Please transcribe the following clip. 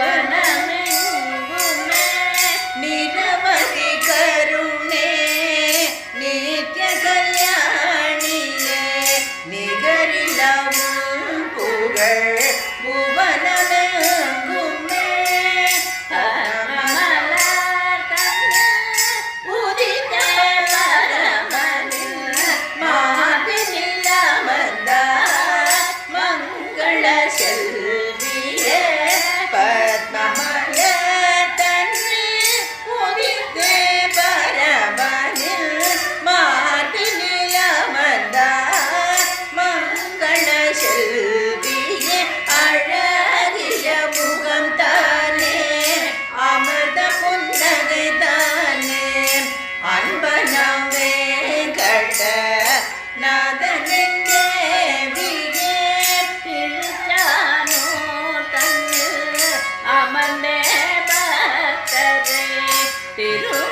நிகரில்லாவும் புகழ் புவனமெங்குமே நிரவதி கருணே நித்ய கல்யாணியே நிகரிலவும் புகழ். तेरो